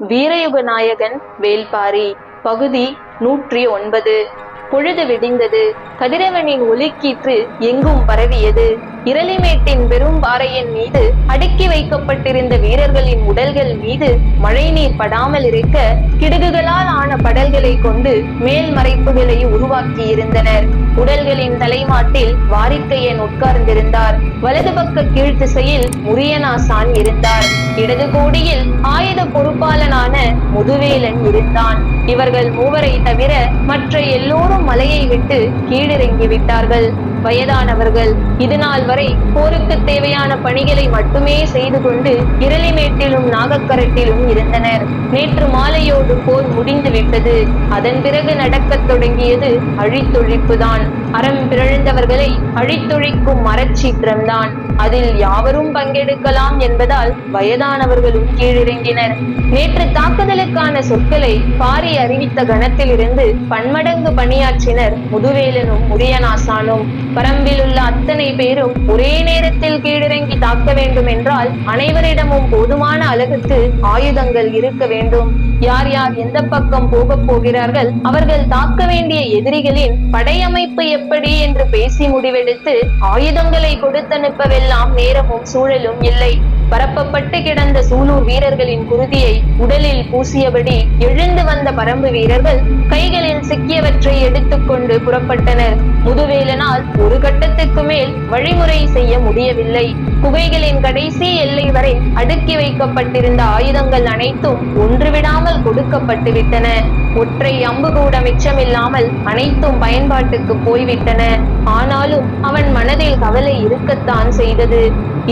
வீரயுக நாயகன் வேல்பாரி பகுதி நூற்றி ஒன்பது. பொழுது விடிந்தது. கதிரவனின் ஒலிக்கீற்று எங்கும் பரவியது. இரளிமேட்டின் பெரும் பாறையின் மீது அடுக்கி வைக்கப்பட்டிருந்த வீரர்களின் உடல்கள் மீது மழைநீர் படாமல் இருக்க கிடுகுகளால் ஆன படல்களை கொண்டு மேல் மறைப்புகளை உருவாக்கி இருந்தனர் உடல்களின் தலைமாட்டில் வாரிக்கையன் உட்கார்ந்திருந்தார். வலது பக்க கீழ்த்திசையில் முரியனாசான் இருந்தார். இடது கோடியில் ஆயுத பொறுப்பாளனான முதுவேலன் இருந்தான். இவர்கள் மூவரை தவிர மற்ற எல்லோரும் மலையை விட்டு கீழிறங்கி விட்டார்கள் வயதானவர்கள். இதுநாள் வரை போருக்கு தேவையான பணிகளை மட்டுமே செய்து கொண்டு இரளிமேட்டிலும் நாகக்கரட்டிலும் இருந்தனர். நேற்று மாலையோடு போர் முடிந்து விட்டது அதன் பிறகு நடக்கத் தொடங்கியது அழித்தொழிப்புதான். அறம் பிறழ்ந்தவர்களை அழித்தொழிக்கும் மரச்சீற்றம்தான். அதில் யாவரும் பங்கெடுக்கலாம் என்பதால் வயதானவர்களும் கீழிறங்கினர். நேற்று தாக்குதலுக்கான சொற்களை பாரி அறிவித்த கணத்திலிருந்து பன்மடங்கு பணியாற்றினர் முதுவேலனும் முரியனாசானும் பரம்பில் உள்ள அத்தனை பேரும் ஒரே நேரத்தில் கீழிறங்கி தாக்க வேண்டும் என்றால் அனைவரிடமும் போதுமான அளவுக்கு ஆயுதங்கள் இருக்க வேண்டும். யார் யார் எந்த பக்கம் போக போகிறார்கள் அவர்கள் தாக்க வேண்டிய எதிரிகளின் படையமைப்பு எப்படி என்று பேசி முடிவெடுத்து ஆயுதங்களை கொடுத்தனுப்பவெல்லாம் நேரமும் சூழலும் இல்லை. பரப்பப்பட்டு கிடந்த சூலூர் வீரர்களின் குருதியை உடலில் பூசியபடி எழுந்து வந்த பரம்பு வீரர்கள் கைகளில் சிக்கியவற்றை எடுத்துக்கொண்டு புறப்பட்டனர். முதுவேலனால் ஒரு கட்டத்துக்கு மேல் வழிமுறை செய்ய முடியவில்லை. குகைகளின் கடைசி எல்லை வரை அடுக்கி வைக்கப்பட்டிருந்த ஆயுதங்கள் அனைத்தும் ஒன்றுவிடாமல் கொடுக்கப்பட்டு விட்டன ஒற்றை அம்பு கூட மிச்சமில்லாமல் அனைத்தும் பயன்பாட்டுக்கு போய் விட்டன. ஆனாலும் அவன் மனதில் கவலை இருக்கத்தான் செய்தது.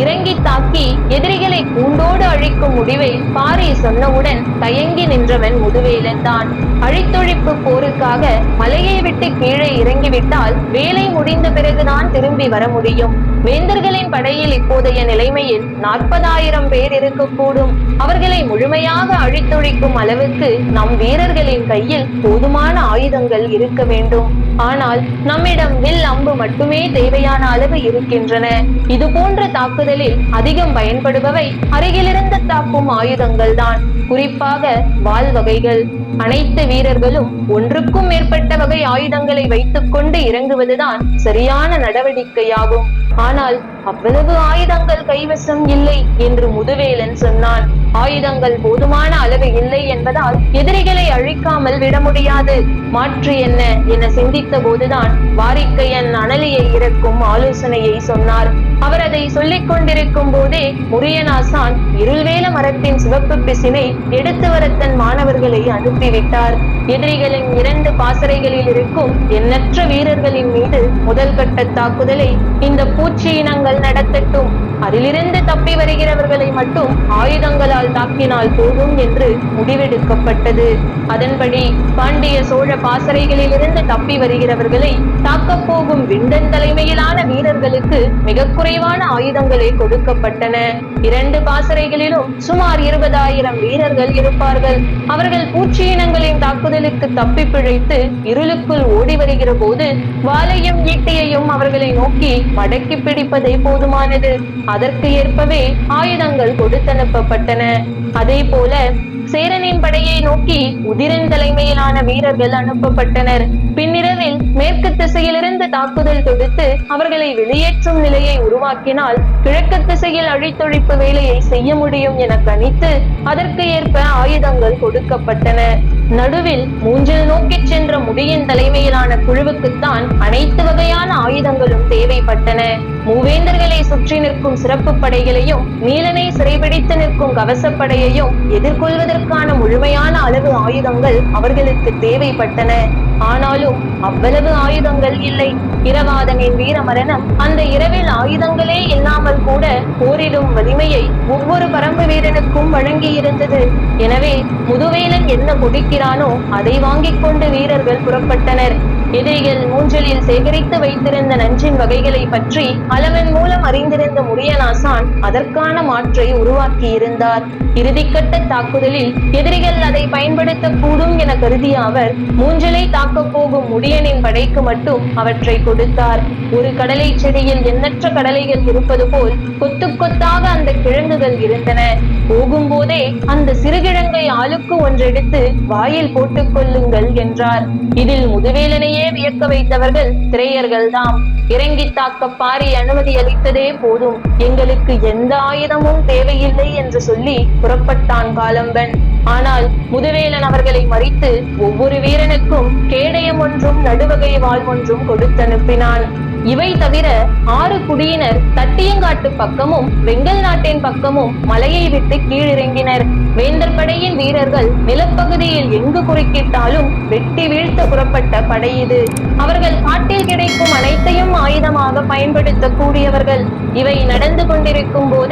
இறங்கி தாக்கி எதிரிகளை கூண்டோடு அழிக்கும் முடிவை பாரி சொன்னவுடன் தயங்கி நின்றவன் முதுவேலன் தான் அழித்தொழிப்பு போருக்காக மலையை விட்டு கீழே இறங்கிவிட்டால் வேலை முடிந்த பிறகுதான் திரும்பி வர முடியும். வேந்தர்களின் படையில் இப்போதைய நிலைமையில் நாற்பதாயிரம் பேர் இருக்கக்கூடும். அவர்களை முழுமையாக அழித்தொழிக்கும் அளவுக்கு நம் வீரர்களின் கையில் போதுமான ஆயுதங்கள் இருக்க வேண்டும். ஆனால் நம்மிடம் வில் அம்பு மட்டுமே தேவையான அளவு இருக்கின்றன. இது போன்ற தாக்குதலில் அதிகம் பயன்படுபவை அருகிலிருந்து தாக்கும் ஆயுதங்கள் தான். குறிப்பாக வாள் வகைகள். அனைத்து வீரர்களும் ஒன்றுக்கும் மேற்பட்ட வகை ஆயுதங்களை வைத்துக்கொண்டு இறங்குவதுதான் சரியான நடவடிக்கையாகும். ஆனால் அவ்வளவு ஆயுதங்கள் கைவசம் இல்லை என்று முதுவேலன் சொன்னான். ஆயுதங்கள் போதுமான அளவு இல்லை என்பதால் எதிரிகளை அழிக்காமல் விட முடியாது. மாற்று என்ன என சிந்தித்த போதுதான் வாரிக்கையன் அனலியை இறக்கும் ஆலோசனையை சொன்னார். அவர் அதை சொல்லிக் கொண்டிருக்கும் போதே முரியனாசான் இருள்வேல மரத்தின் சிவப்பு பிசினை எடுத்து வர தன் மாணவர்களை அனுப்பிவிட்டார். எதிரிகளின் இரண்டு பாசறைகளில் இருக்கும் எண்ணற்ற வீரர்களின் மீது முதல் கட்ட தாக்குதலை இந்த பூச்சி இனங்கள் நடத்தட்டும் அதிலிருந்து தப்பி வருகிறவர்களை மட்டும் ஆயுதங்களால் தாக்கினால் போதும் என்று முடிவெடுக்கப்பட்டது. அதன்படி பாண்டிய சோழ பாசறைகளிலிருந்து தப்பி வருகிறவர்களை தாக்கப் போகும் விண்டன் தலைமையிலான வீரர்களுக்கு மிக குறைவான ஆயுதங்களே கொடுக்கப்பட்டன. இரண்டு பாசறைகளிலும் சுமார் இருபதாயிரம் வீரர்கள் இருப்பார்கள். அவர்கள் பூச்சி இனங்களின் தாக்குதலுக்கு தப்பி பிழைத்து இருளுக்குள் ஓடி வருகிற போது வாளையும் ஈட்டியையும் அவர்களை நோக்கி மடக்கி பிடிப்பதை போதுமானது. அதற்கு ஏற்பவே ஆயுதங்கள் கொடுத்தனுப்பப்பட்டன. அதே போல சேரனின் படையை நோக்கி உதிரன் தலைமையிலான வீரர்கள் அனுப்பப்பட்டனர். பின்னிரவில் மேற்கு திசையிலிருந்து தாக்குதல் தொடுத்து அவர்களை வெளியேற்றும் நிலையை உருவாக்கினால் கிழக்கு திசையில் அழித்தொழிப்பு வேலையை செய்ய முடியும் என கணித்து அதற்கு ஏற்ப ஆயுதங்கள் கொடுக்கப்பட்டன. நடுவில் மூஞ்சில் நோக்கிச் சென்ற முடியின் தலைமையிலான குழுவுக்குத்தான் அனைத்து வகையான ஆயுதங்களும் தேவைப்பட்டன. மூவேந்தர்களை சுற்றி நிற்கும் சிறப்பு படைகளையும் நீலனை சிறைபிடித்து நிற்கும் கவசப்படையையும் எதிர்கொள்வதற்கான முழுமையான அளவு ஆயுதங்கள் அவர்களுக்கு தேவைப்பட்டன. ஆனாலும் அவ்வளவு ஆயுதங்கள் இல்லை. இரவாதனின் வீரமரணம் அந்த இரவில் ஆயுதங்களே இல்லாமல் கூட போரிடும் வலிமையை ஒவ்வொரு பரம்பு வீரனுக்கும் வழங்கி இருந்தது எனவே முதுவேலன் என்ன கொடுக்கிறானோ அதை வாங்கிக் கொண்டு வீரர்கள் புறப்பட்டனர். எதிரிகள் மூஞ்சலில் சேகரித்து வைத்திருந்த நஞ்சின் வகைகளை பற்றி அளவன் மூலம் அறிந்திருந்த முரியனாசான் அதற்கான மாற்றை உருவாக்கியிருந்தார். இறுதிக்கட்ட தாக்குதலில் எதிரிகள் அதை பயன்படுத்தக்கூடும் என கருதிய அவர் மூஞ்சலை தாக்கப் போகும் முடியனின் படைக்கு மட்டும் அவற்றை கொடுத்தார். ஒரு கடலை செடியில் எண்ணற்ற கடலைகள் இருப்பது போல் கொத்து கொத்தாக அந்த கிழங்குகள் இருந்தன. போகும்போதே அந்த சிறுகிழங்கை ஆளுக்கு ஒன்றெடுத்து வாயில் போட்டுக் கொள்ளுங்கள் என்றார். இதில் முதுவேலனையே வியக்க வைத்தவர்கள் திரையர்கள் தாம் இறங்கி தாக்க பாரி அனுமதி அளித்ததே போதும். எங்களுக்கு எந்த ஆயுதமும் தேவையில்லை என்று சொல்லி புறப்பட்டான் காலம்பன். ஆனால் முதுவேலன் அவர்களை மறித்து ஒவ்வொரு வீரனுக்கும் கேடயம் ஒன்றும் நடுவகை வாழ் ஒன்றும் கொடுத்தனுப்பினான். இவை தவிர ஆறு குடியினர் தட்டியங்காட்டு பக்கமும் வெங்கல் நாட்டின் பக்கமும் மலையை விட்டு கீழிறங்கினர். வேந்தர் படையின் வீரர்கள் நிலப்பகுதியில் எங்கு குறுக்கிட்டாலும் வெட்டி வீழ்த்த புறப்பட்ட படை இது. அவர்கள் காட்டில் கிடைக்கும் அனைத்தையும் ஆயுதமாக பயன்படுத்தக்கூடியவர்கள். இவை நடந்து கொண்டிருக்கும் போது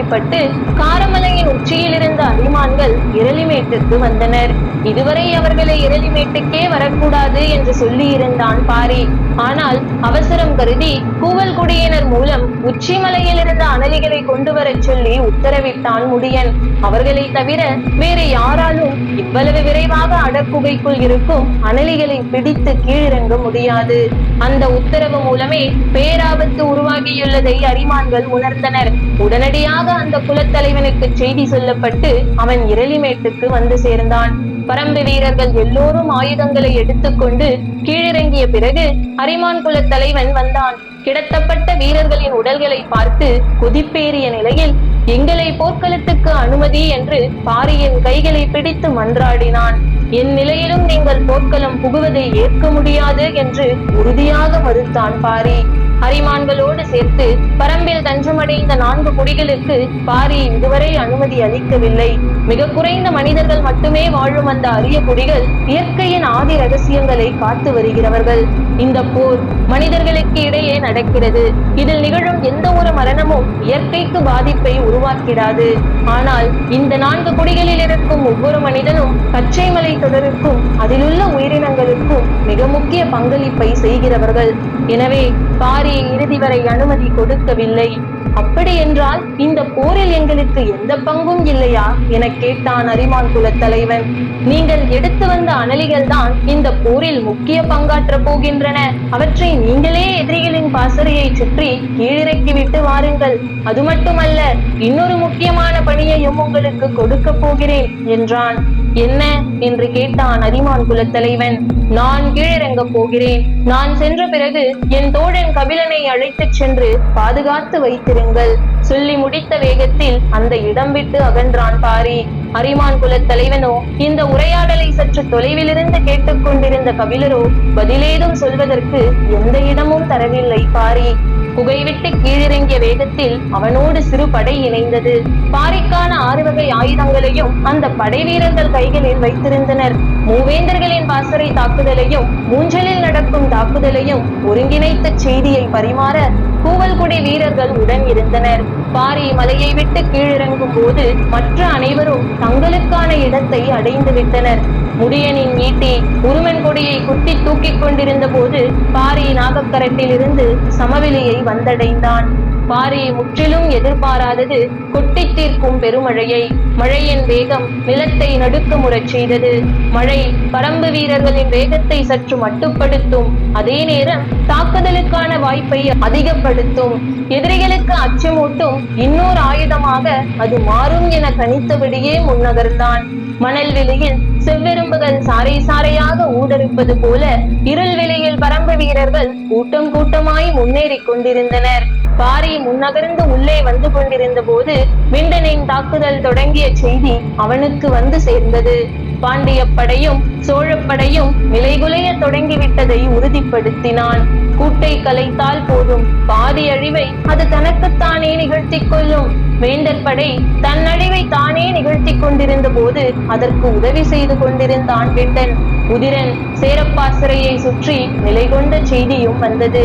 கேள்விப்பட்டு காரமலையின் உச்சியில் இருந்த அபிமான்கள் இரளிமேட்டுக்கு வந்தனர். இதுவரை அவர்களை இரளிமேட்டுக்கே வரக்கூடாது என்று சொல்லி இருந்தான் பாரி. ஆனால் அவசரம் கருதி கூவல் குடியினர் மூலம் உச்சிமலையில் இருந்த அனலிகளை கொண்டு வரச் சொல்லி உத்தரவிட்டான் முடியன். அவர்களை தவிர வேறு யாராலும் இவ்வளவு விரைவாக அடக்குகைக்குள் இருக்கும் அனலிகளை பிடித்து கீழிறங்க முடியாது. அந்த உத்தரவு மூலமே பேராபத்து உருவாகியுள்ளதை அரிமான்கள் உணர்ந்தனர். உடனடியாக அந்த குலத்தலைவனுக்கு செய்தி சொல்லப்பட்டு அவன் இரளிமேட்டுக்கு வந்து சேர்ந்தான். பரம்பு வீரர்கள் எல்லோரும் ஆயுதங்களை எடுத்துக்கொண்டு கீழிறங்கிய பிறகு அரிமான் குலத் தலைவன் வந்தான். கிடத்தப்பட்ட வீரர்களின் உடல்களை பார்த்து கொதிப்பேறிய நிலையில் எங்களை போர்க்களத்துக்கு அனுமதி என்று பாரியின் கைகளை பிடித்து மன்றாடினான். என் நிலையிலும் நீங்கள் போர்க்களம் புகுவதை ஏற்க முடியாது என்று உறுதியாக மறுத்தான் பாரி. அரிமான்களோடு சேர்த்து பரம்பில் தஞ்சமடைந்த நான்கு குடிகளுக்கு பாரி இதுவரை அனுமதி அளிக்கவில்லை. மிக குறைந்த மனிதர்கள் மட்டுமே வாழும் அந்த அரிய குடிகள் இயற்கையின் ஆதி ரகசியங்களை காத்து வருகிறவர்கள். இந்த போர் மனிதர்களுக்கு இடையே நடக்கிறது. இதில் நிகழும் எந்த ஒரு மரணமும் இயற்கைக்கு பாதிப்பை உருவாக்கிடாது. ஆனால் இந்த நான்கு குடிகளில் இருக்கும் ஒவ்வொரு மனிதனும் பச்சை மலை தொடருக்கும் அதிலுள்ள உயிரினங்களுக்கும் மிக முக்கிய பங்களிப்பை செய்கிறவர்கள். எனவே பாரி இறுதி வரை அனுமதி கொடுக்கவில்லை. அப்படி என்றால் இந்த போரில் எங்களுக்கு எந்த பங்கும் இல்லையா? என கேட்டான் அரிமான் குல தலைவன். நீங்கள் எடுத்து வந்த அனலிகள் தான் இந்த போரில் முக்கிய பங்காற்ற போகின்றன. அவற்றை நீங்களே எதிரிகளின் பாசறையை சுற்றி கீழிறக்கி விட்டு வாருங்கள். அது மட்டுமல்ல இன்னொரு முக்கியமான பணியையும் உங்களுக்கு கொடுக்க போகிறேன் என்றான். என்ன என்று கேட்டான் அரிமான் குலத் தலைவன் நான் கீழிறங்க போகிறேன். நான் சென்ற பிறகு என் தோழன் கபிலனை அழைத்துச் சென்று பாதுகாத்து வைத்திருங்கள். சொல்லி முடித்த வேகத்தில் அந்த இடம் விட்டு அகன்றான் பாரி. அரிமான் குலத் தலைவனோ இந்த உரையாடலை சற்று தொலைவிலிருந்து கேட்டுக்கொண்டிருந்த கபிலரோ பதிலேதும் சொல்வதற்கு எந்த இடமும் தரவில்லை பாரி. குகைவிட்டு கீழிறங்கிய வேகத்தில் அவனோடு சிறு படை இணைந்தது. பாரிக்கான ஆறு வகை ஆயுதங்களையும் அந்த படை வீரர்கள் கைகளில் வைத்திருந்தனர். மூவேந்தர்களின் பாசறை தாக்குதலையும் மூஞ்சலில் நடக்கும் தாக்குதலையும் ஒருங்கிணைத்த செய்தியை பரிமாற கூவல்குடி வீரர்கள் உடன் இருந்தனர். பாரி மலையை விட்டு கீழிறங்கும் போது மற்ற அனைவரும் தங்களுக்கான இடத்தை அடைந்து விட்டனர். முடியனின் ஈட்டி உருமன் கொடியை குத்தி தூக்கிக் கொண்டிருந்த போது பாரி நாகக்கரட்டில் இருந்து சமவெளியை வந்தடைந்தான். பாரி முற்றிலும் எதிர்பாராதது கொட்டி தீர்க்கும் பெருமழையை. மழையின் வேகம் நிலத்தை நடுக்கமுறச் செய்தது. மழை பரம்பு வீரர்களின் வேகத்தை சற்று மட்டுப்படுத்தும். அதே நேரம் தாக்குதலுக்கான வாய்ப்பை அதிகப்படுத்தும். எதிரிகளுக்கு அச்சமூட்டும். இன்னொரு ஆயுதமாக அது மாறும் என கணித்தபடியே முன்னகர்ந்தான். மணல் வெளியில் செவ்வெரும்புகள் சாறை சாறையாக ஊடறுப்பது போல இருள் வெளியில் பரம்பு வீரர்கள் கூட்டம் கூட்டமாய் முன்னேறிக் கொண்டிருந்தனர். பாரி முன்னகர்ந்து உள்ளே வந்து கொண்டிருந்த போது விண்டனின் தாக்குதல் தொடங்கிய செய்தி அவனுக்கு வந்து சேர்ந்தது. பாண்டிய படையும் சோழப்படையும் நிலைகுலைய தொடங்கிவிட்டதை உறுதிப்படுத்தினான். கூட்டை கலைத்தால் போதும். பாதி அழிவை அது தனக்குத்தானே நிகழ்த்தி கொள்ளும். வேந்தர் படை தன் அழிவை தானே நிகழ்த்தி கொண்டிருந்த போது அதற்கு உதவி செய்து கொண்டிருந்தான் விண்டன் உதிரன் சேரப்பாசறையை சுற்றி நிலை கொண்ட செய்தியும் வந்தது.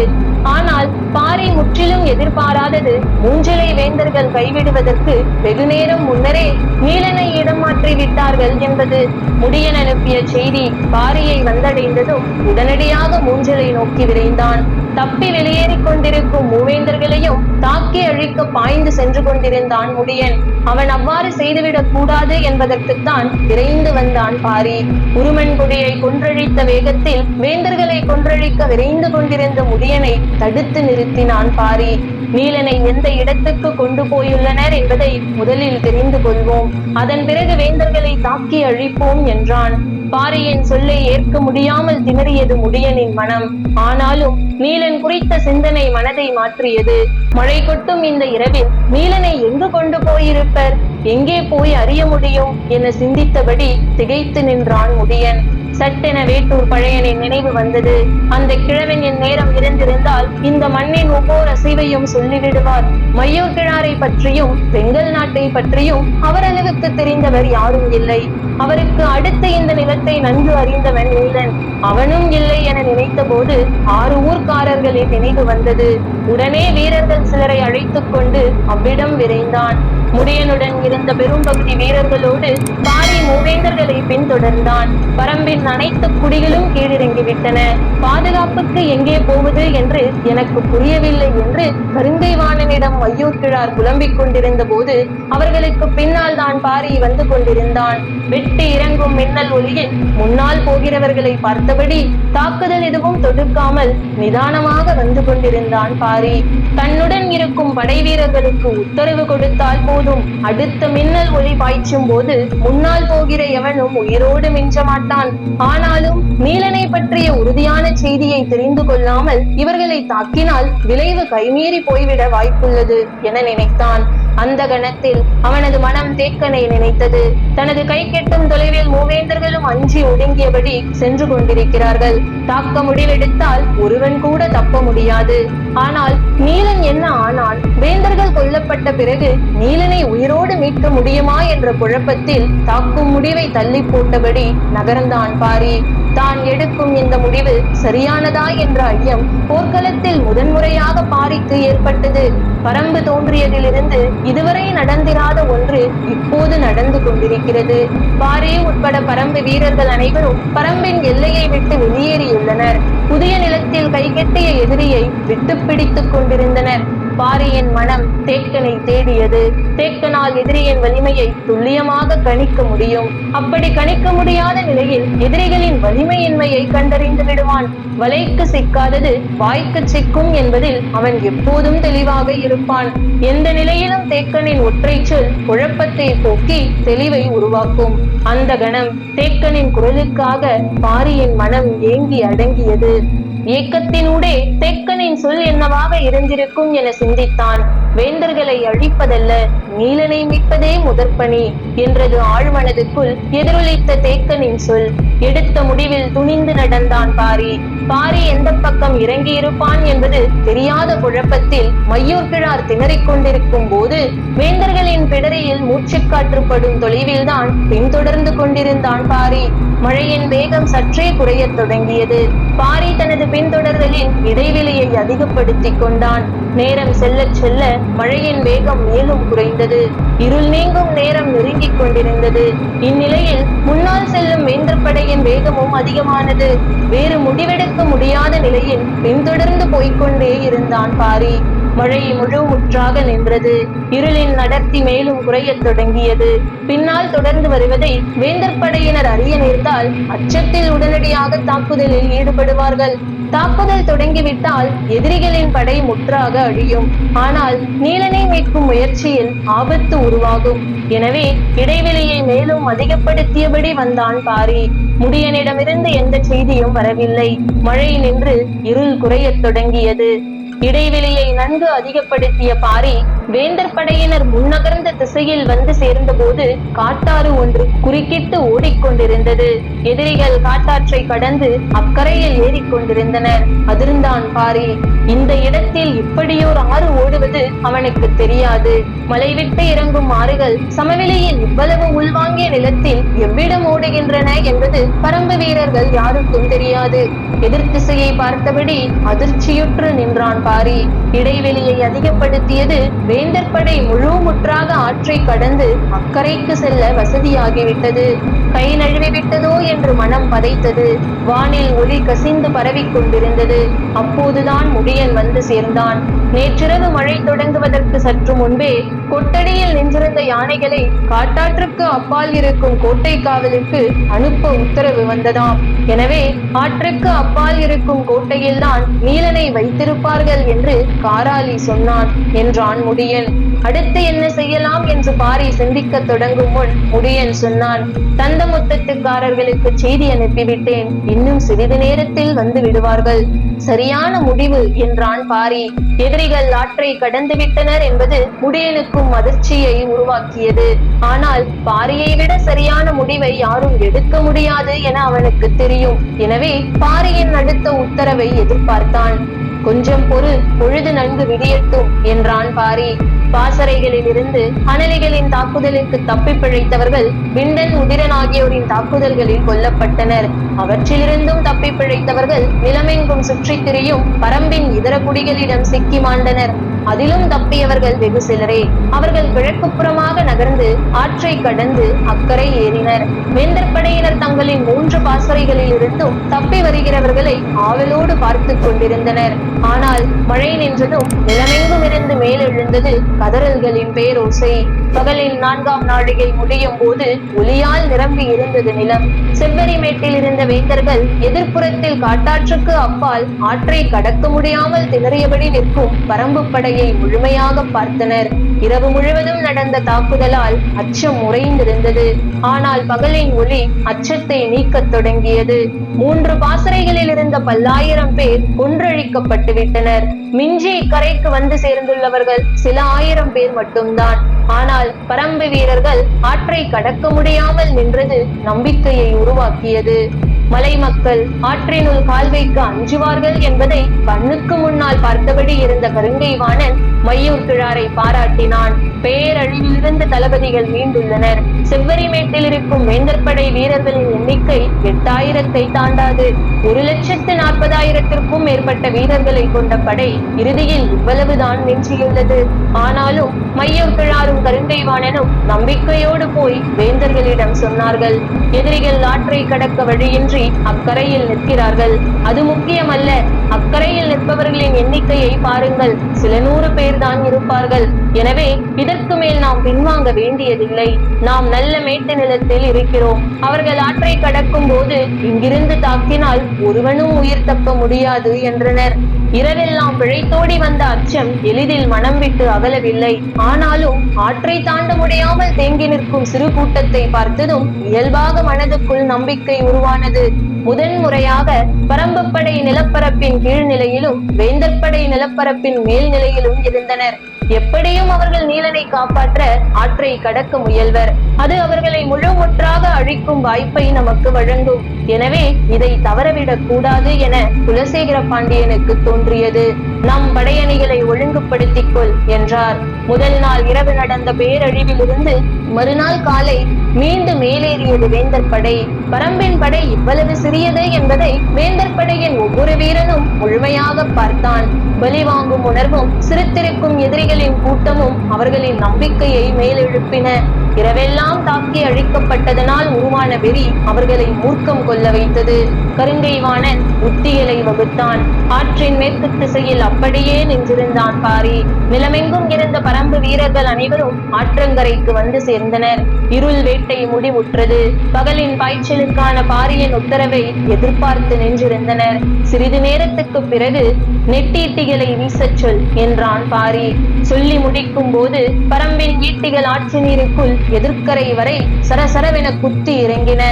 ஆனால் பாரி முற்றிலும் எதிர்பாராதது. மூஞ்சலை வேந்தர்கள் கைவிடுவதற்கு வெகு நேரம் முன்னரே நீலனை இடம் மாற்றி விட்டார்கள் என்பது முடியன் அனுப்பிய செய்தி பாரியை வந்தடைந்ததும் உடனடியாக மூஞ்சலை நோக்கி விரைந்தான். தப்பி வெளியேறிக் கொண்டிருக்கும் மூவேந்தர்களையும் தாக்கி அழிக்க பாய்ந்து சென்று கொண்டிருந்தான் முடியன். அவன் அவ்வாறு செய்துவிடக் கூடாது என்பதற்குத்தான் விரைந்து வந்தான் பாரி. உருமன்குடியை கொன்றழித்த வேகத்தில் வேந்தர்களை கொன்றழிக்க விரைந்து கொண்டிருந்த முடியனை தடுத்து நிறுத்தினான் பாரி. நீலனை எந்த இடத்துக்கு கொண்டு போயுள்ளனர் என்பதை முதலில் தெரிந்து கொள்வோம். அதன் பிறகு வேந்தர்களை தாக்கி அழிப்போம் என்றான். பாரியின் சொல்லை ஏற்க முடியாமல் திணறியது முடியனின் மனம். ஆனாலும் நீலன் குறித்த சிந்தனை மனதை மாற்றியது. மழை கொட்டும் இந்த இரவில் நீலனை எங்கு கொண்டு போயிருப்பர்? எங்கே போய் அறிய முடியும் என சிந்தித்தபடி திகைத்து நின்றான் முடியன் சட்டென வேட்டூர் பழையனின் நினைவு வந்தது. அந்த கிழவன் என் நேரம் இருந்திருந்தால் இந்த மண்ணின் ஒவ்வொரு அசைவையும் சொல்லிவிடுவார். மையூர் கிழாரை பற்றியும் வெங்கல் நாட்டை பற்றியும் அவரளவுக்கு தெரிந்தவர் யாரும் இல்லை. அவருக்கு அடுத்து இந்த நிலத்தை நன்கு அறிந்தவன் நீலன். அவனும் இல்லை என நினைத்த போது ஆறு ஊர்க்காரர்களின் நினைவு வந்தது. உடனே வீரர்கள் சிலரை அழைத்துக் கொண்டு அவ்விடம் விரைந்தான். முடியனுடன் இருந்த பெரும்பகுதி வீரர்களோடு பாரி மூவேந்தர்களை பின்தொடர்ந்தான். பரம்பின் அனைத்து குடிகளும் கீழிறங்கிவிட்டன. பாதுகாப்புக்கு எங்கே போவது என்று எனக்கு புரியவில்லை என்று கருங்கைவாணனிடம் மையூர்கிழார் புலம்பிக் கொண்டிருந்த போது அவர்களுக்கு பின்னால் தான் பாரி வந்து கொண்டிருந்தான். விட்டு இறங்கும் மின்னல் ஒளியில் முன்னால் போகிறவர்களை பார்த்தபடி தாக்குதல் எதுவும் தொடுக்காமல் நிதானமாக வந்து கொண்டிருந்தான் பாரி. தன்னுடன் இருக்கும் படை வீரர்களுக்கு உத்தரவு கொடுத்தால் போதும். அடுத்த மின்னல் ஒளி பாய்ச்சும் போது முன்னால் போகிற எவனும் உயிரோடு மிஞ்ச மாட்டான். ஆனாலும் நீலனை பற்றிய உறுதியான செய்தியை தெரிந்து கொள்ளாமல் இவர்களை தாக்கினால் விளைவு கைமீறி போய்விட வாய்ப்புள்ளது என நினைத்தான். அந்த கணத்தில் அவனது மனம் தேக்கனை நினைத்தது. தனது கை கெட்டும் தொலைவில் மூவேந்தர்களும் அஞ்சி ஒடுங்கியபடி சென்று கொண்டிருக்கிறார்கள். தாக்க முடிவெடுத்தால் ஒருவன் கூட தப்ப முடியாது. ஆனால் நீலன் என்ன ஆனான்? வேந்தர்கள் கொல்லப்பட்ட பிறகு நீலனை உயிரோடு மீட்க முடியுமா என்ற குழப்பத்தில் தாக்கும் முடிவை தள்ளி போட்டபடி நகர்ந்தான் பாரி. தான் எடுக்கும் இந்த முடிவு சரியானதா என்ற ஐயம் போர்க்களத்தில் முதன்முறையாக பாரிக்கு ஏற்பட்டது. பரம்பு தோன்றியதிலிருந்து இதுவரை நடந்திராத ஒன்று இப்போது நடந்து கொண்டிருக்கிறது. பாரி உட்பட பரம்பு வீரர்கள் அனைவரும் பரம்பின் எல்லையை விட்டு வெளியேறியுள்ளனர். புதிய நிலத்தில் கைகெட்டிய எதிரியை விட்டு பிடித்துக் கொண்டிருந்தனர். பாரியின் மனம் தேக்கனை தேடியது. தேக்கனால் எதிரியின் வலிமையை துல்லியமாக கணிக்க முடியும். அப்படி கணிக்க முடியாத நிலையில் எதிரிகளின் வலிமையின்மையை கண்டறிந்து விடுவான். வலைக்கு சிக்காதது வாய்க்கு சிக்கும் என்பதில் அவன் எப்போதும் தெளிவாக இருப்பான். எந்த நிலையிலும் தேக்கனின் ஒற்றை சொல் குழப்பத்தை போக்கி தெளிவை உருவாக்கும். அந்த கணம் தேக்கனின் குரலுக்காக பாரியின் மனம் ஏங்கி அடங்கியது. இயக்கத்தினூடே தேக்கனின் சொல் என்னவாக இருந்திருக்கும் என சிந்தித்தான். வேந்தர்களை அழிப்பதல்ல நீலனை மீட்பதே முதற்பணி என்றது ஆழ்மனதுக்குள் எதிரொலித்த தேக்கனின் சொல். எடுத்த முடிவில் துணிந்து நடந்தான் பாரி. பாரி எந்த பக்கம் இறங்கி இருப்பான் என்பது தெரியாத குழப்பத்தில் மையூர் கிழார் திணறிக் கொண்டிருக்கும் போது வேந்தர்களின் பிடரியில் மூச்சுக்காற்றுப்படும் தொலைவில்தான் பின்தொடர்ந்து கொண்டிருந்தான் பாரி. மழையின் வேகம் சற்றே குறையத் தொடங்கியது. பாரி தனது பின்தொடர்தலில் இடைவெளி அதிகப்படுத்திக் கொண்டான். நேரம் செல்ல செல்ல மழையின் வேகம் மேலும் குறைந்தது. இருள் நீங்கும் நேரம் நெருங்கிக் கொண்டிருந்தது. இந்நிலையில் முன்னால் செல்லும் வேந்தர் படையின் வேகமும் அதிகமானது. வேறு முடிவெடுக்க முடியாத நிலையில் பின்தொடர்ந்து போய்க்கொண்டே இருந்தான் பாரி. மழை முழு முற்றாக நின்றது. இருளின் நடத்தி மேலும் குறையத் தொடங்கியது. பின்னால் தொடர்ந்து வருவதை வேந்தர் படையினர் அறிய நேர்ந்தால் அச்சத்தில் உடனடியாக தாக்குதலில் ஈடுபடுவார்கள். தாக்குதல் தொடங்கிவிட்டால் எதிரிகளின் படை முற்றாக அழியும். ஆனால் நீலனை மீட்கும் முயற்சியில் ஆபத்து உருவாகும். எனவே இடைவெளியை மேலும் அதிகப்படுத்தியபடி வந்தான் பாரி. முடியனிடமிருந்து எந்த செய்தியும் வரவில்லை. மழை நின்று இருள் குறையத் தொடங்கியது. இடைவெளியை நன்கு அதிகப்படுத்திய பாரி வேந்தர் படையினர் முன்னகர்ந்த திசையில் வந்து சேர்ந்தபோது காட்டாறு ஒன்று குறுக்கிட்டு ஓடிக்கொண்டிருந்தது. எதிரிகள் காட்டாற்றை கடந்து அக்கறையில் ஏறிக்கொண்டிருந்தனர். அதிர்ந்தான் பாரி. இந்த இடத்தில் இப்படியோர் ஆறு ஓடுவது அவனுக்கு தெரியாது. மலை விட்டு இறங்கும் ஆறுகள் சமவெளியில் இவ்வளவு உள்வாங்கிய நிலத்தில் எவ்விடம் ஓடுகின்றன என்பது பரம்பு வீரர்கள் யாருக்கும் தெரியாது. எதிர் திசையை பார்த்தபடி அதிர்ச்சியுற்று நின்றான் பாரி. இடைவெளியை அதிகப்படுத்தியது வேந்தர் படை முழு முற்றாக ஆற்றை கடந்து அக்கறைக்கு செல்ல வசதியாகிவிட்டது. கை நழுவி விட்டதோ என்று மனம் பதைத்தது. வானில் ஒளி கசிந்து பரவிக் கொண்டிருந்தது. அப்போதுதான் முடியன் வந்து சேர்ந்தான். நேற்றிரவு மழை தொடங்குவதற்கு சற்று முன்பே கொட்டடியில் நின்றிருந்த யானைகளை காட்டாற்றுக்கு அப்பால் இருக்கும் கோட்டை காவலுக்கு அனுப்ப உத்தரவு வந்ததாம். எனவே ஆற்றுக்கு அப்பால் இருக்கும் கோட்டையில்தான் நீலனை வைத்திருப்பார்கள் என்று காராளி சொன்னான் என்றான் முடியன். அடுத்து என்ன செய்யலாம் என்று பாரி சிந்திக்கத் தொடங்கும் முன் முடியன் சொன்னான். தந்தமுத்தத்துக்காரர்களுக்கு செய்தி அனுப்பிவிட்டேன். இன்னும் சிறிது நேரத்தில் வந்து விடுவார்கள். சரியான முடிவு என்றான் பாரி. எதிரிகள் ஆற்றை கடந்து விட்டனர் என்பது முடியனுக்கும் அதிர்ச்சியை உருவாக்கியது. ஆனால் பாரியை விட சரியான முடிவை யாரும் எடுக்க முடியாது என அவனுக்கு தெரியும். எனவே பாரியின் அடுத்த உத்தரவை எதிர்பார்த்தான். கொஞ்சம் பொறு பொழுது நன்கு விடியட்டும் என்றான் பாரி. பாசறைகளில் இருந்து அனலிகளின் தாக்குதலுக்கு தப்பி பிழைத்தவர்கள் விண்டன் உதிரன் ஆகியோரின் தாக்குதல்களில் கொல்லப்பட்டனர். அவற்றிலிருந்தும் தப்பி பிழைத்தவர்கள் நிலமெங்கும் சுற்றித் திரியும் பரம்பின் இதர குடிகளிடம் சிக்கி மாண்டனர். அதிலும் தப்பியவர்கள் வெகு சிலரே. அவர்கள் கிழக்குப்புறமாக நகர்ந்து ஆற்றை கடந்து அக்கறை ஏறினர். வேந்தர் படையினர் தங்களின் மூன்று பாசறைகளில் இருந்தும் தப்பி வருகிறவர்களை ஆவலோடு பார்த்து கொண்டிருந்தனர். ஆனால் மழை நின்றதும் நிலமெங்கும் இருந்து மேலெழுந்தது கதறல்களின் பேரோசை. பகலின் நான்காம் நாழிகை முடியும் போது ஒளியால் நிரம்பி இருந்தது நிலம். செவ்வரிமேட்டில் இருந்த வேந்தர்கள் எதிர்ப்புறத்தில் காட்டாற்றுக்கு அப்பால் ஆற்றை கடக்க முடியாமல் திணறியபடி நிற்கும் பரம்பு படையை முழுமையாக பார்த்தனர். இரவு முழுவதும் நடந்த தாக்குதலால் அச்சம் உறைந்திருந்தது. ஆனால் பகலின் ஒளி அச்சத்தை நீக்கத் தொடங்கியது. மூன்று பாசறைகளில் இருந்த பல்லாயிரம் பேர் கொன்றழிக்கப்பட்டு விட்டனர் மிஞ்சி இக்கரைக்கு வந்து சேர்ந்துள்ளவர்கள் சில ஆயிரம் பேர் மட்டும்தான். ஆனால் பரம்பு வீரர்கள் ஆற்றை கடக்க முடியாமல் நின்றது நம்பிக்கையை உருவாக்கியது. மலை மக்கள் ஆற்றினுள் கால் வைக்க அஞ்சுவார்கள் என்பதை கண்ணுக்கு முன்னால் பார்த்தபடி இருந்த கருங்கை வாணன் மையூர் கிழாரை பாராட்டினான். பேரழிவிலிருந்து தளபதிகள் மீண்டுள்ளனர். செவ்வரிமேட்டில் இருக்கும் வேந்தற்படை வீரர்களின் எண்ணிக்கை எட்டாயிரத்தை தாண்டாது. ஒரு லட்சத்து நாற்பதாயிரத்திற்கும் மேற்பட்ட வீரர்களை கொண்ட படை இறுதியில் இவ்வளவுதான் மிஞ்சியுள்ளது. ஆனாலும் மையூர் கிழாரும் கருங்கை வாணனும் நம்பிக்கையோடு போய் வேந்தர்களிடம் சொன்னார்கள். எதிரிகள் ஆற்றை கடக்க வழியின்றி அக்கரையில் நிற்கிறார்கள். அது முக்கியமல்ல அக்கறையில் நிற்பவர்களின் எண்ணிக்கையை பாருங்கள். சில நூறு பேர் தான் இருப்பார்கள். எனவே இதற்கு மேல் நாம் பின்வாங்க வேண்டியதில்லை. நாம் நல்ல மேட்டு நிலத்தில் இருக்கிறோம். அவர்கள் ஆற்றை கடக்கும் போது இங்கிருந்து தாக்கினால் ஒருவனும் உயிர் தப்ப முடியாது என்றனர். இரவெல்லாம் பிழைத்தோடி வந்த அச்சம் எளிதில் மனம் விட்டு அகலவில்லை. ஆனாலும் ஆற்றை தாண்ட முடியாமல் தேங்கி நிற்கும் சிறு கூட்டத்தை பார்த்ததும் இயல்பாக மனதுக்குள் நம்பிக்கை உருவானது. முதன் முறையாக பரம்புப்படை நிலப்பரப்பின் கீழ்நிலையிலும் வேந்தற்படை நிலப்பரப்பின் மேல் நிலையிலும் இருந்தனர். எப்படியும் அவர்கள் நீலனை காப்பாற்ற ஆற்றை கடக்க முயல்வர். அது அவர்களை முழுமுற்றாக அழிக்கும் வாய்ப்பை நமக்கு வழங்கும். எனவே இதை தவறவிடக் கூடாது என குலசேகர பாண்டியனுக்கு தோன்றியது. நம் படையணிகளை ஒழுங்குபடுத்திக் கொள் என்றார். முதல் நாள் இரவு நடந்த பேரழிவிலிருந்து மறுநாள் காலை மீண்டும் மேலேறியது வேந்தர் படை. பரம்பின் படை இவ்வளவு சிறியது என்பதை வேந்தர் படையின் ஒவ்வொரு வீரனும் முழுமையாக பார்த்தான். பலி வாங்கும் உணர்வும் சிரித்திருக்கும் அவர்களின் கூட்டமும் அவர்களின் நம்பிக்கையை மேலெழுப்பின. இரவெல்லாம் தாக்கி அழிக்கப்பட்டதனால் உருவான வெறி அவர்களை மூர்க்கம் கொள்ள வைத்தது. கருங்கைவானன் உத்திகளை வகுத்தான். ஆற்றின் மேற்கு திசையில் அப்படியே நின்றிருந்தான் பாரி. நிலமெங்கும் இருந்த பரம்பு வீரர்கள் அனைவரும் ஆற்றங்கரைக்கு வந்து சேர்ந்தனர். இருள் வேட்டை முடிவுற்றது. பகலின் பாய்ச்சலுக்கான பாரியின் உத்தரவை எதிர்பார்த்து நின்றிருந்தனர். சிறிது நேரத்துக்கு பிறகு நெட்டீட்டிகளை வீசச் சொல் என்றான் பாரி. சொல்லி முடிக்கும் போது பரம்பின் ஈட்டிகள் ஆற்று நீருக்குள் எதிர்க்கரை வரை சரசரவென குத்தி இறங்கின.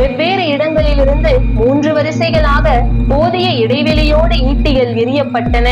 வெவ்வேறு இடங்களிலிருந்து மூன்று வரிசைகளாக போதிய இடைவெளியோடு ஈட்டிகள் எரியப்பட்டன.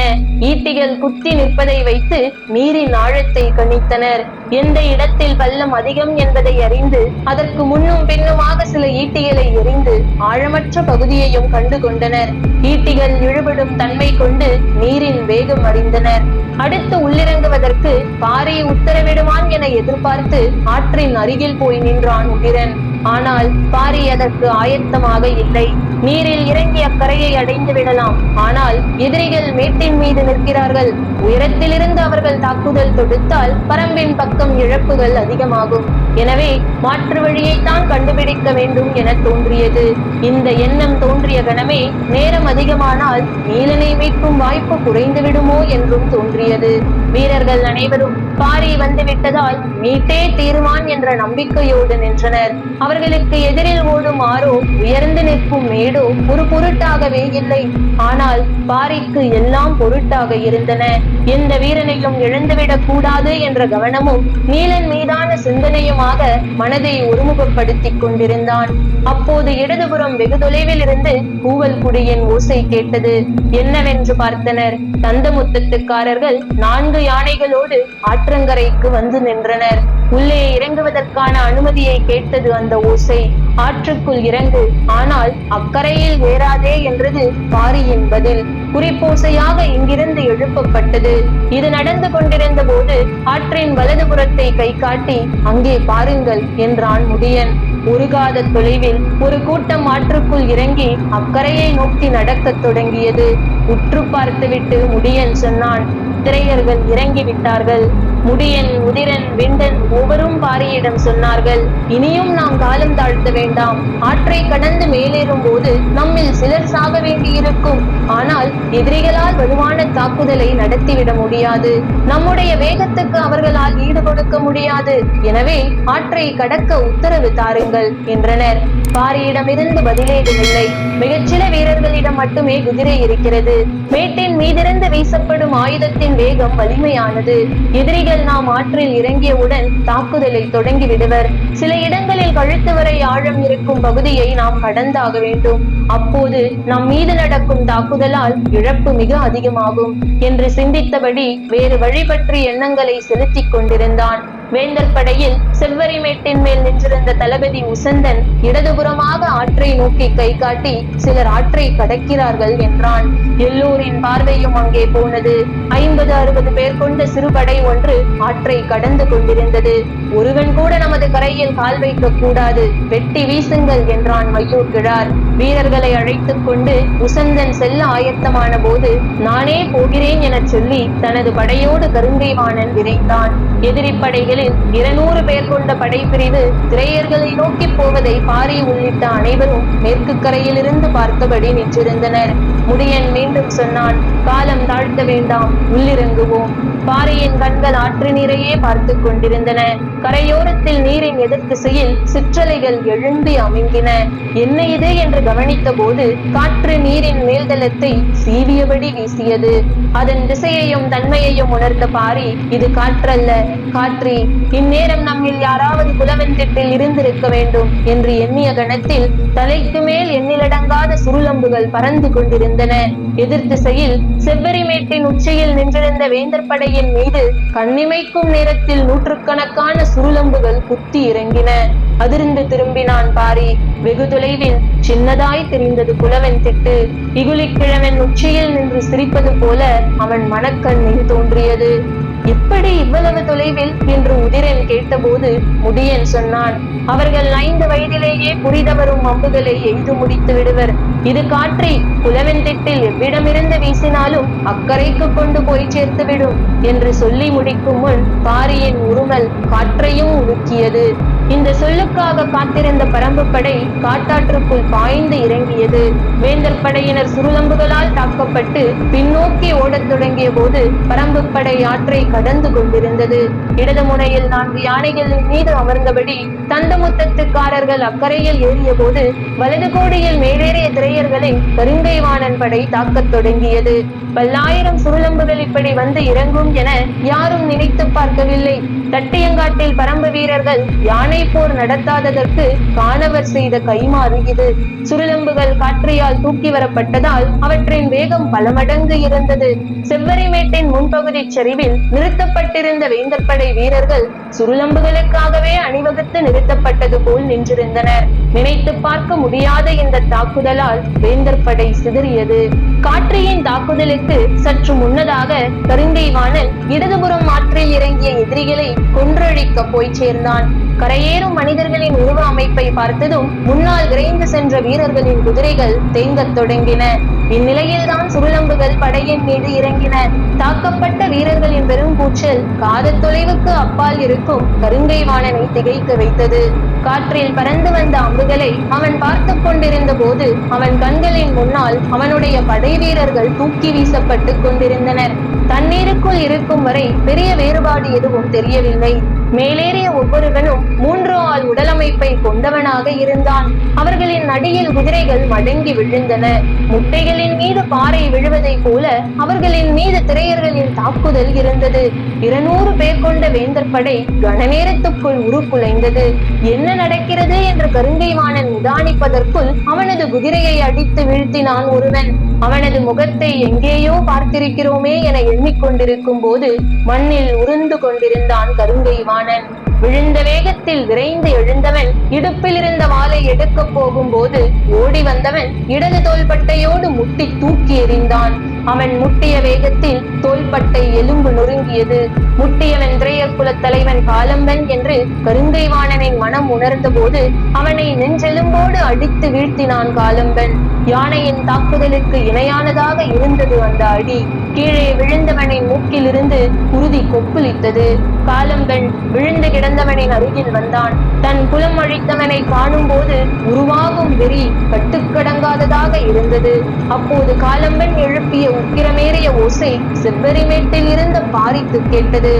ஈட்டிகள் குத்தி நிற்பதை வைத்து நீரின் ஆழத்தை கணித்தனர். எந்த இடத்தில் பள்ளம் அதிகம் என்பதை அறிந்து அதற்கு முன்னும் பின்னுமாக சில ஈட்டிகளை எரிந்து ஆழமற்ற பகுதியையும் கண்டு கொண்டனர். ஈட்டிகள் இழுபடும் தன்மை கொண்டு நீரின் வேகம் அறிந்தனர். அடுத்து உள்ளிறங்குவதற்கு பாரியை உத்தரவிடுவான் என எதிர்பார்த்து ஆற்றின் அருகில் போய் நின்றான் உதிரன் ஆனால் பாரி அதற்கு ஆயத்தமாக இல்லை. நீரில் இறங்கி அக்கரையை அடைந்து விடலாம். ஆனால் எதிரிகள் மேட்டின் மீது நிற்கிறார்கள். உயரத்திலிருந்து அவர்கள் தாக்குதல் தொடுத்தால் பரம்பின் பக்கம் இழப்புகள் அதிகமாகும். எனவே மாற்று வழியைத்தான் கண்டுபிடிக்க வேண்டும் என தோன்றியது. இந்த எண்ணம் தோன்றிய கணமே நேரம் அதிகமானால் நீலனை மீட்கும் வாய்ப்பு குறைந்து விடுமோ என்றும் தோன்றியது. வீரர்கள் அனைவரும் பாரி வந்து விட்டதால் மீட்டே தீருமான் என்ற நம்பிக்கையோடு நின்றனர். அவர்களுக்கு எதிரில் ஓடும் ஆறோ உயர்ந்து நிற்கும் மேடோ ஒரு பொருட்டாகவே இல்லை. ஆனால் பாரிக்கு எல்லாம் பொருட்டாக இருந்தன. எந்த வீரனையும் இழந்துவிடக் கூடாது என்ற கவனமும் நீலன் மீதான சிந்தனையுமாக மனதை ஒருமுகப்படுத்திக் கொண்டிருந்தான். அப்போது இடதுபுறம் வெகு தொலைவில் இருந்து கூவல் குடியின் ஓசை கேட்டது. என்னவென்று பார்த்தனர். தந்தமுத்தத்துக்காரர்கள் நான்கு யானைகளோடு ஆற்றங்கரைக்கு வந்து நின்றனர். உள்ளே இறங்குவதற்கான அனுமதியை கேட்டது அந்த ஓசை. ஆற்றுக்குள் இறங்கு. ஆனால் அக்கரையில் ஏறாதே என்றது பாரியின் பதில். குறிப்போசையாக இங்கிருந்து எழுப்பப்பட்டது. இது நடந்து கொண்டிருந்த போது ஆற்றின் வலதுபுறத்தை கை காட்டி அங்கே பாருங்கள் என்றான் முடியன். உருகாத தொலைவில் ஒரு கூட்டம் ஆற்றுக்குள் இறங்கி அக்கரையை நோக்கி நடக்கத் தொடங்கியது. உற்று பார்த்துவிட்டு முடியன் சொன்னான் திரையர்கள் இறங்கி விட்டார்கள் முடியன் உதிரன் விண்டன் ஒவ்வொரும் பாரியிடம் சொன்னார்கள். இனியும் நாம் காலம் தாழ்த்த வேண்டாம். ஆற்றை கடந்து மேலேறும் போது நம்மில் சிலர் சாக வேண்டியிருக்கும். ஆனால் எதிரிகளால் வலுவான தாக்குதலை நடத்திவிட முடியாது. நம்முடைய வேகத்துக்கு அவர்களால் ஈடு கொடுக்க முடியாது. எனவே ஆற்றை கடக்க உத்தரவு தாருங்கள் என்றனர். பாரியிடமிருந்து பதிலேதுமில்லை. மிகச்சில வீரர்களிடம் மட்டுமே குதிரை இருக்கிறது. மேட்டின் மீதிருந்து வீசப்படும் ஆயுதத்தின் வேகம் வலிமையானது. எதிரிகள் நாம் ஆற்றில் இறங்கியவுடன் தாக்குதலை தொடங்கி விடுவர். சில இடங்களில் கழுத்து வரை ஆழம் இருக்கும் பகுதியை நாம் கடந்தாக வேண்டும். அப்போது நம் மீது நடக்கும் தாக்குதலால் இழப்பு மிக அதிகமாகும் என்று சிந்தித்தபடி வேறு வழி பற்றி எண்ணங்களை செலுத்திக் கொண்டிருந்தான். வேந்தர் படையில் செவ்வரிமேட்டின் மேல் நின்றிருந்த தளபதி உசந்தன் இடதுபுறமாக ஆற்றை நோக்கி கை காட்டி சிலர் ஆற்றை கடக்கிறார்கள் என்றான். எல்லோரின் பார்வையும் அங்கே போனது. ஐம்பது அறுபது பேர் கொண்ட சிறுபடை ஒன்று ஆற்றை கடந்து கொண்டிருந்தது. ஒருவன் கூட நமது கரையில் கால் வைக்க கூடாது வெட்டி வீசுங்கள் என்றான் மையூர் கிழார். வீரர்களை அழைத்துக் கொண்டு உசந்தன் செல்ல ஆயத்தமான போது நானே போகிறேன் எனச் சொல்லி தனது படையோடு கருங்கைவாணன் விரைந்தான். எதிரிப்படையில் படைகளில் இருநூறு பேர் கொண்ட படைப்பிரிவு திரையர்களை நோக்கி போவதை பாரி உள்ளிட்ட அனைவரும் மேற்கு கரையிலிருந்து பார்த்தபடி நின்றிருந்தனர். முடியன் மீண்டும் சொன்னான் காலம் தாழ்த்த வேண்டாம் உள்ளிறங்குவோம். பாறையின் கண்கள் ஆற்று நீரையே பார்த்து கொண்டிருந்தன. கரையோரத்தில் நீரின் எதிர் திசையில் சிற்றலைகள் எழும்பி அமிங்கின. என்ன இது? என்று கவனித்த போது காற்று நீரின் மேல்தளத்தை சீவியபடி வீசியது. அதன் திசையையும் தன்மையையும் உணர்ந்த பாரி இது காற்றல்ல காற்றி இந்நேரம் நம்மில் யாராவது குலவன் திட்டில் இருந்திருக்க வேண்டும் என்று எண்ணிய கணத்தில் தலைக்கு மேல் எண்ணிலடங்காத சுருளம்புகள் பறந்து கொண்டிருந்தன. எதிர்த்திசையில் செவ்வரிமேட்டின் உச்சியில் நின்றிருந்த வேந்தர் படையின் மீது கண்ணிமைக்கும் நேரத்தில் நூற்றுக்கணக்கான சுருளம்புகள் குத்தி இறங்கின. அதிர்ந்து திரும்பினான் பாரி. வெகு தொலைவில் சின்னதாய் தெரிந்தது புலவன் திட்டு. இகுலிக்கிழவன் உச்சியில் நின்று சிரிப்பது போல அவன் மனக்கண்ணில் தோன்றியது. எப்படி இவ்வளவு தொலைவில் என்று உதிரன் கேட்டபோது முடியன் சொன்னான். அவர்கள் ஐந்து வயதிலேயே புரிதவரும் அம்புகளை எய்து முடித்து விடுவர். இது காற்றை குலவன் திட்டில் எவ்விடமிருந்து வீசினாலும் அக்கறைக்கு கொண்டு போய் சேர்த்து விடும் என்று சொல்லி முடிக்கும் முன் பாரியின் உருமல் காற்றையும் உலுக்கியது. இந்த சொல்லுக்காக காத்திருந்த பரம்பு படை காட்டாற்றுக்குள் பாய்ந்து இறங்கியது. வேந்தர் படையினர் சுருளம்புகளால் தாக்கப்பட்டு பின்னோக்கி ஓடத் தொடங்கிய போது பரம்பு படை ஆற்றை கடந்து கொண்டிருந்தது. இடது முனையில் நான்கு யானைகளின் மீது அமர்ந்தபடி தந்தமுத்தத்துக்காரர்கள் அக்கறையில் ஏறிய போது வலது கோடியில் மேலேறிய திரையர்களை கருங்கைவாணன் படை தாக்கத் தொடங்கியது. பல்லாயிரம் சுருளம்புகள் இப்படி வந்து இறங்கும் என யாரும் நினைத்து பார்க்கவில்லை. தட்டியங்காட்டில் பரம்பு வீரர்கள் யானை போர் நடத்தாததற்கு காணவர் செய்த கைமாறு இது. சுருளம்புகள் காற்றையால் தூக்கி வரப்பட்டதால் அவற்றின் வேகம் பல மடங்கு இருந்தது. செவ்வரிமேட்டின் முன்பகுதி சரிவில் நிறுத்தப்பட்டிருந்த வேந்தற்படை வீரர்கள் சுருளம்புகளுக்காகவே அணிவகுத்து நிறுத்தப்பட்டது போல் நின்றிருந்தனர். நினைத்து பார்க்க முடியாத இந்த தாக்குதலால் வேந்தர் படை சிதறியது. காற்றியின் தாக்குதலுக்கு சற்று முன்னதாக கருங்கைவாணன் இடதுபுறம் ஆற்றில் இறங்கிய எதிரிகளை கொன்றழிக்க போய் சேர்ந்தான். கரையேறும் மனிதர்களின் உருவ அமைப்பை பார்த்ததும் முன்னால் விரைந்து சென்ற வீரர்களின் குதிரைகள் தேங்கத் தொடங்கின. இந்நிலையில்தான் சுருளம்புகள் படையின் மீது இறங்கின. தாக்கப்பட்ட வீரர்களின் பெருங்கூச்சல் காத தொலைவுக்கு அப்பால் இருக்கும் கருங்கை வாணனை திகைக்க வைத்தது. காற்றில் பறந்து வந்த அம்புகளை அவன் பார்த்து கொண்டிருந்த போது அவன் கண்களின் முன்னால் அவனுடைய படை வீரர்கள் தூக்கி வீசப்பட்டு கொண்டிருந்தனர். தண்ணீருக்குள் இருக்கும் வரை பெரிய வேறுபாடு எதுவும் தெரியவில்லை. மேலேறிய ஒவ்வொருவனும் மூன்று ஆள் உடலமைப்பை கொண்டவனாக இருந்தான். அவர்களின் அடியில் குதிரைகள் மடங்கி விழுந்தன. முட்டைகளின் மீது பாறை விழுவதை போல அவர்களின் மீது திரையர்களின் தாக்குதல் இருந்தது. இருநூறு பேர் கொண்ட வேந்தர் படை கனநேரத்துக்குள் உருக்குலைந்தது. என்ன நடக்கிறது என்று கருங்கை வாணன் நிதானிப்பதற்குள் அவனது குதிரையை அடித்து வீழ்த்தினான் ஒருவன். அவனது முகத்தை எங்கேயோ பார்த்திருக்கிறோமே என எண்ணிக்கொண்டிருக்கும் போது மண்ணில் உருந்து கொண்டிருந்தான் கருங்கை வாணன் விழுந்த வேகத்தில் விரைந்து எழுந்தவன் இடுப்பில் இருந்த வாளை எடுக்கப் போகும்போது ஓடி வந்தவன் இடது தோள்பட்டையோடு முட்டி தூக்கி எறிந்தான். அவன் முட்டிய வேகத்தில் தோள்பட்டை எலும்பு நொறுங்கியது. முட்டியவன் திரையர் குலத் தலைவன் காலம்பன் என்று கருங்கை வாணனின் மனம் உணர்ந்த போது அவனை நெஞ்செலும்போடு அடித்து வீழ்த்தினான் காலம்பன். யானையின் தாக்குதலுக்கு இணையானதாக இருந்தது அந்த அடி. கீழே விழுந்தவனின் மூக்கிலிருந்து உறுதி கொப்புளித்தது. காலம்பெண் விழுந்து கிடந்தவனின் அருகில் வந்தான். தன் குலம் அழித்தவனை காணும் போது உருவாகும் வெறி கட்டுக்கடங்காததாக இருந்தது. அப்போது காலம்பெண் எழுப்பிய உக்கிரமேறிய ஓசை செவ்வரிமேட்டில் இருந்த பாரித்து கேட்டது.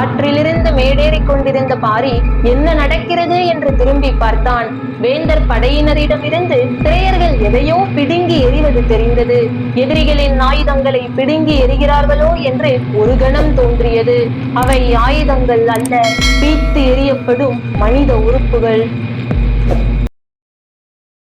ஆற்றிலிருந்து மேடேறிக் கொண்டிருந்த பாரி என்ன நடக்கிறது? என்று திரும்பி பார்த்தான். வேந்தர் படையினரிடமிருந்து திரையர்கள் எதையோ பிடுங்கி எறிவது தெரிந்தது. எதிரிகளின் ஆயுதங்களை பிடுங்கி எறிகிறார்களோ என்று ஒரு கணம் தோன்றியது. அவை ஆயுதங்கள் அல்ல பீத்து எறியப்படும் மனித உறுப்புகள்.